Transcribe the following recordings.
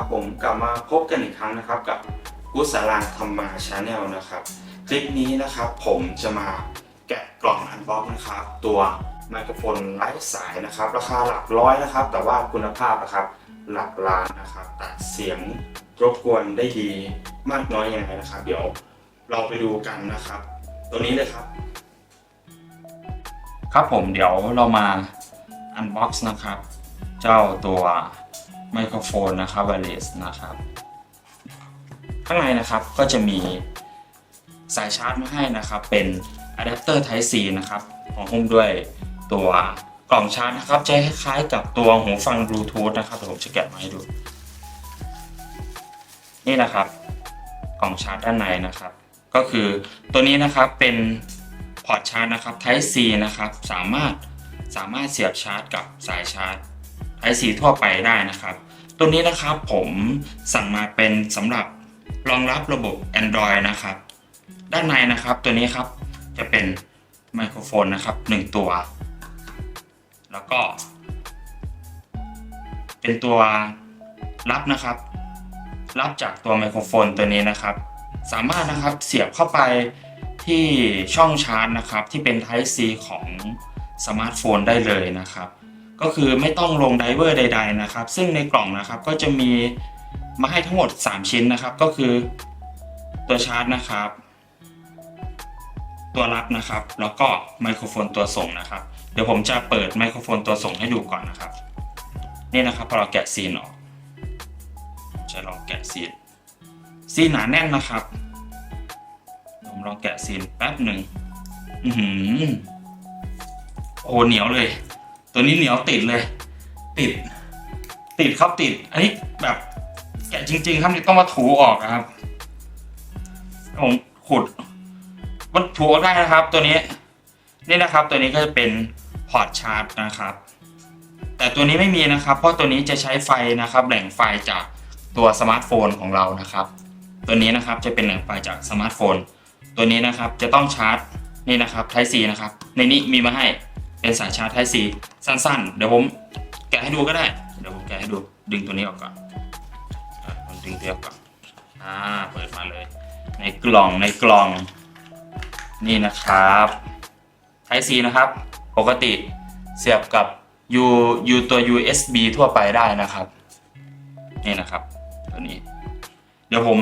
ครับผมกลับมาพบกันอีกครั้งนะครับกับกุศลาธรรมาชาแนลนะครับ คลิปนี้นะครับผมจะมาแกะกล่องอันบ็อกนะครับตัวไมโครโฟนไร้สายนะครับ ราคาหลักร้อยนะครับ แต่ว่าคุณภาพนะครับหลักล้านนะครับตัดเสียงรบกวนได้ดีมากน้อยยังไงนะครับ เดี๋ยวเราไปดูกันนะครับ ตัวนี้เลยครับ ครับผมเดี๋ยวเรามาอันบ็อกซ์นะครับ เจ้าตัว ไมโครโฟนนะครับ wireless นะครับ ข้างในนะครับก็จะมีสายชาร์จมาให้นะครับ เป็นอะแดปเตอร์ Type C นะครับของหุ้มด้วยตัวกล่องชาร์จนะครับจะคล้ายๆกับตัวหูฟังบลูทูธนะครับเดี๋ยวผมจะแกะมาให้ดู นี่นะครับ กล่องชาร์จด้านในนะครับ ก็คือตัวนี้นะครับเป็นพอร์ตชาร์จนะครับ Type C นะครับ สามารถสามารถเสียบชาร์จกับสายชาร์จ Type C ทั่วไปได้นะครับ ตัวนี้นะครับผมสั่งมาเป็นสำหรับรองรับระบบ Android นะครับ ด้านในนะครับตัวนี้ครับจะเป็นไมโครโฟนนะครับ 1 ตัว แล้วก็ เป็นตัวรับนะครับ รับจากตัวไมโครโฟนตัวนี้นะครับ สามารถนะครับเสียบเข้าไปที่ช่องชาร์จนะครับ ที่เป็น Type C ของสมาร์ทโฟนได้เลยนะครับ ก็คือไม่ต้องลงไดเวอร์ใด ๆ นะครับ ซึ่งในกล่องนะครับก็จะมีมาให้ทั้งหมด 3 ชิ้นนะครับ ก็คือตัวชาร์จนะครับ ตัวรับนะครับ แล้วก็ไมโครโฟนตัวส่งนะครับ เดี๋ยวผมจะเปิดไมโครโฟนตัวส่งให้ดูก่อนนะครับ นี่นะครับพอเราแกะซีนออกจะลองแกะซีนซีนหนาแน่นนะครับผมลองแกะซีนแป๊บหนึ่งอือหือโอ้เหนียวเลย ตัวนี้เหนียวติดเลย ติด ติดครับติด อันนี้แบบแกะจริง ๆ ครับนี่ต้องมาถูออกนะครับผมขุดมันถูออกได้นะครับ ตัวนี้ นี่นะครับ ตัวนี้ก็จะเป็นพอร์ตชาร์จนะครับ แต่ตัวนี้ไม่มีนะครับ เพราะตัวนี้จะใช้ไฟนะครับ แหล่งไฟจากตัวสมาร์ทโฟนของเรานะครับ ตัวนี้นะครับจะเป็นแหล่งไฟจากสมาร์ทโฟน ตัวนี้นะครับจะต้องชาร์จนี่นะครับ Type C นะครับ ในนี้มีมาให้เป็นสายชาร์จ Type C สั้นๆ เดี๋ยวผมแกะให้ดูก็ได้ เดี๋ยวผมแกะให้ดู ดึงตัวนี้ออกก่อนอะผมดึงตัวออกก่อน อ่า เปิดมาเลย ในกล่องในกล่อง นี่นะครับ Type C นะครับ ปกติเสียบกับ U U ตัว USB ทั่วไปได้นะครับ นี่นะครับ ตัวนี้ เดี๋ยวผม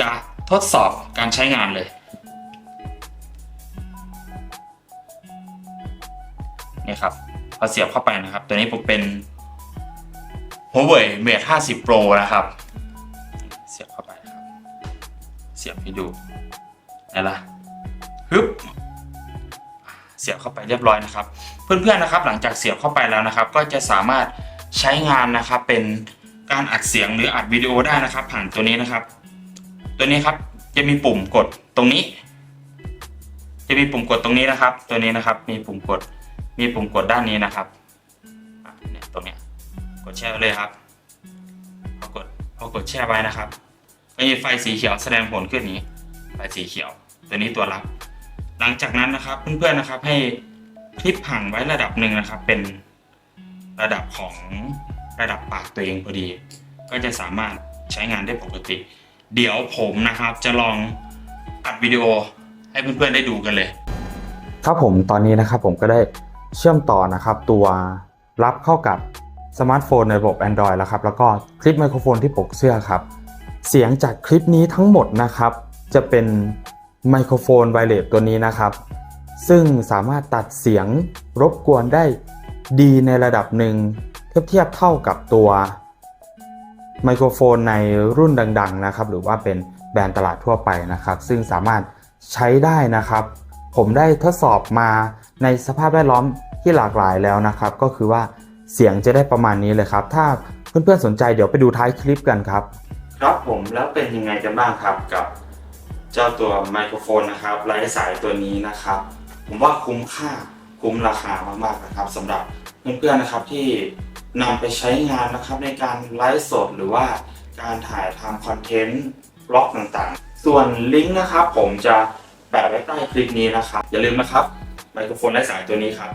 จะทดสอบการใช้งานเลยนี่ครับ พอเสียบเข้าไปนะครับ ตัวนี้ผมเป็น Huawei Mate 50 Pro นะครับ เสียบเข้าไปครับ เสียบให้ดูได้ละฮึบเสียบเข้าไปเรียบร้อยนะครับ เพื่อนๆนะครับ หลังจากเสียบเข้าไปแล้วนะครับ ก็จะสามารถใช้งานนะครับเป็นการอัดเสียงหรืออัดวิดีโอได้นะครับ ผ่านตัวนี้นะครับ ตัวนี้ครับจะมีปุ่มกดตรงนี้ จะมีปุ่มกดตรงนี้นะครับ ตัวนี้นะครับ มีปุ่มกด มีปุ่มกดด้านนี้นะครับเนี่ยตรงเนี้ยกดแช่ไว้เลยครับพอกดพอกดแช่ไว้นะครับก็มีไฟสีเขียวแสดงผลขึ้นนี้ไฟสีเขียว ตัวนี้ตัวรับ หลังจากนั้นนะครับเพื่อนๆนะครับให้คลิปห่างไว้ระดับหนึ่งนะครับ เป็นระดับของระดับปากตัวเองพอดี ก็จะสามารถใช้งานได้ปกติ เดี๋ยวผมนะครับจะลองอัดวิดีโอให้เพื่อนๆได้ดูกันเลย ครับผมตอนนี้นะครับผมก็ได้ เชื่อมต่อนะครับตัวรับเข้ากับสมาร์ทโฟนในระบบ Android แล้วครับแล้วก็คลิปไมโครโฟนที่ปกเสื้อครับ เสียงจากคลิปนี้ทั้งหมดนะครับ จะเป็นไมโครโฟนไวเลสตัวนี้นะครับ ซึ่งสามารถตัดเสียงรบกวนได้ดีในระดับหนึ่งเทียบเทียบเท่ากับตัวไมโครโฟนในรุ่นดัง ๆ นะครับ หรือว่าเป็นแบรนด์ตลาดทั่วไปนะครับ ซึ่งสามารถใช้ได้นะครับ ผมได้ทดสอบมาในสภาพแวดล้อมที่หลากหลายแล้วนะครับ ก็คือว่าเสียงจะได้ประมาณนี้เลยครับ ถ้าเพื่อนๆสนใจเดี๋ยวไปดูท้ายคลิปกันครับ ครับผมแล้วเป็นยังไงกันบ้างครับกับ เจ้าตัวไมโครโฟนนะครับไร้สายตัวนี้นะครับ ผมว่าคุ้มค่าคุ้มราคามากๆนะครับสำหรับเพื่อนๆนะครับที่นำไปใช้งานนะครับในการไลฟ์สดหรือว่าการถ่ายทำคอนเทนต์บล็อกต่างๆ ส่วนลิงก์นะครับผมจะะไว้ใต้คลิปนี้นะครับ อย่าลืมนะครับไมโครโฟนไร้สายตัวนี้ครับ